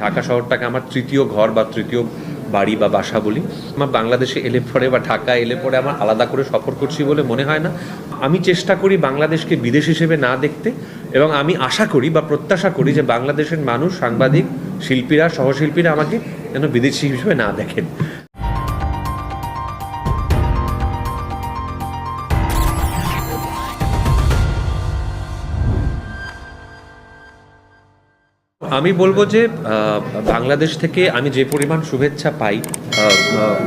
ঢাকা শহরটাকে আমার তৃতীয় ঘর বা তৃতীয় বাড়ি বা বাসা বলি। আমার বাংলাদেশে এলে পরে বা ঢাকা এলে পরে আমার আলাদা করে সফর করছি বলে মনে হয় না। আমি চেষ্টা করি বাংলাদেশকে বিদেশ হিসেবে না দেখতে এবং আমি আশা করি বা প্রত্যাশা করি যে বাংলাদেশের মানুষ, সাংবাদিক, শিল্পীরা, সহশিল্পীরা আমাকে যেন বিদেশি হিসেবে না দেখেন। আমি বলব যে বাংলাদেশ থেকে আমি যে পরিমাণ শুভেচ্ছা পাই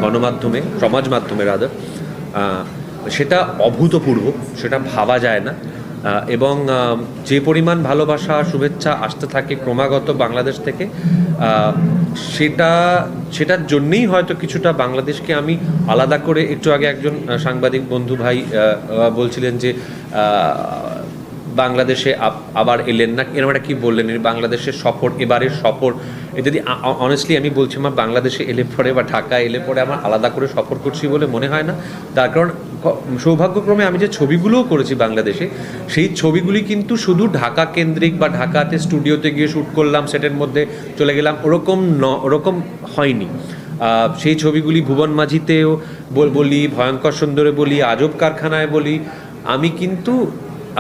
গণমাধ্যমে সমাজ মাধ্যমে রাদার সেটা অভূতপূর্ব, সেটা ভাবা যায় না। এবং যে পরিমাণ ভালোবাসা, শুভেচ্ছা আসতে থাকে ক্রমাগত বাংলাদেশ থেকে সেটা, সেটার জন্যেই হয়তো কিছুটা বাংলাদেশকে আমি আলাদা করে, একটু আগে একজন সাংবাদিক বন্ধু ভাই বলছিলেন যে বাংলাদেশে আবার এলেন না। এরকম একটা কি বললেন বাংলাদেশের সফর, এবারের সফর। যদি অনেস্টলি আমি বলছি আমার বাংলাদেশে এলে পরে বা ঢাকা এলে পরে আমার আলাদা করে সফর করছি বলে মনে হয় না। তার কারণ সৌভাগ্যক্রমে আমি যে ছবিগুলোও করেছি বাংলাদেশে, সেই ছবিগুলি কিন্তু শুধু ঢাকা কেন্দ্রিক বা ঢাকাতে স্টুডিওতে গিয়ে শ্যুট করলাম, সেটের মধ্যে চলে গেলাম, ওরকম ন, ওরকম হয়নি। সেই ছবিগুলি ভুবন মাঝিতেও বলি, ভয়ঙ্কর সুন্দরে বলি, আজব কারখানায় বলি, আমি কিন্তু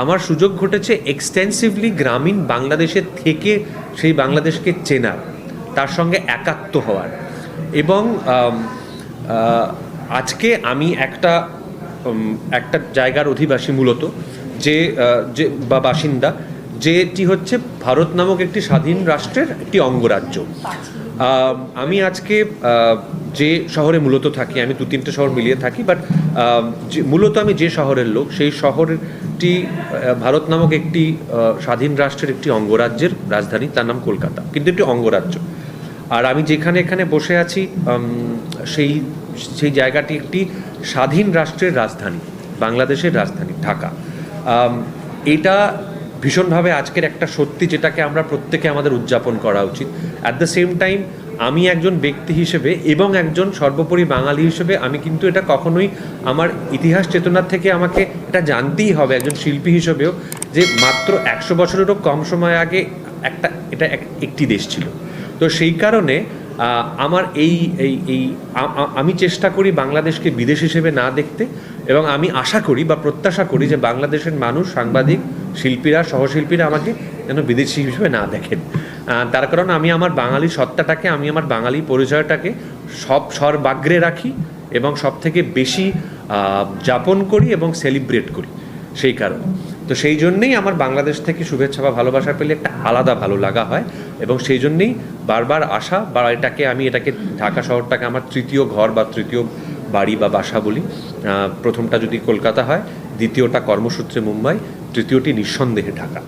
আমার সুযোগ ঘটেছে এক্সটেন্সিভলি গ্রামীণ বাংলাদেশের থেকে সেই বাংলাদেশকে চেনার, তার সঙ্গে একাত্ম হওয়ার। এবং আজকে আমি একটা একটা জায়গার অধিবাসী মূলত, যে যে, বা বাসিন্দা, যেটি হচ্ছে ভারত নামক একটি স্বাধীন রাষ্ট্রের একটি অঙ্গরাজ্য। আমি আজকে যে শহরে মূলত থাকি, আমি দু তিনটে শহর মিলিয়ে থাকি, বাট মূলত আমি যে শহরের লোক, সেই শহরটি আহ, ভারত নামক একটি স্বাধীন রাষ্ট্রের একটি অঙ্গরাজ্যের রাজধানী তার নাম কলকাতা কিন্তু একটি অঙ্গরাজ্য। আর আমি যেখানে এখানে বসে আছি সেই সেই জায়গাটি একটি স্বাধীন রাষ্ট্রের রাজধানী বাংলাদেশের রাজধানী ঢাকা। এটা ভীষণভাবে আজকের একটা সত্যি যেটাকে আমরা প্রত্যেকে আমাদের উদযাপন করা উচিত। অ্যাট দ্য সেম টাইম আমি একজন ব্যক্তি হিসেবে এবং একজন সর্বোপরি বাঙালি হিসেবে আমি কিন্তু এটা কখনোই আমার ইতিহাস চেতনার থেকে আমাকে এটা জানতেই হবে একজন শিল্পী হিসেবেও যে মাত্র একশো বছরেরও কম সময় আগে একটা, এটা একটি দেশ ছিল। তো সেই কারণে আমার এই এই এই আমি চেষ্টা করি বাংলাদেশকে বিদেশ হিসেবে না দেখতে এবং আমি আশা করি বা প্রত্যাশা করি যে বাংলাদেশের মানুষ, সাংবাদিক, শিল্পীরা, সহশিল্পীরা আমাকে যেন বিদেশি হিসেবে না দেখেন। তার কারণ আমি আমার বাঙালি সত্তাটাকে, আমি আমার বাঙালি পরিচয়টাকে সব সর্বাগ্রে রাখি এবং সব থেকে বেশি যাপন করি এবং সেলিব্রেট করি সেই কারণে। তো সেই জন্যেই আমার বাংলাদেশ থেকে শুভেচ্ছা বা ভালোবাসা পেলে একটা আলাদা ভালো লাগা হয় এবং সেই জন্যেই বারবার আসা বা এটাকে আমি এটাকে ঢাকা শহরটাকে আমার তৃতীয় ঘর বা তৃতীয় বাড়ি বা বাসা বলি। প্রথমটা যদি কলকাতা হয়, দ্বিতীয়টা কর্মসূত্রে মুম্বাই, তৃতীয়টি নিঃসন্দেহে ঢাকা।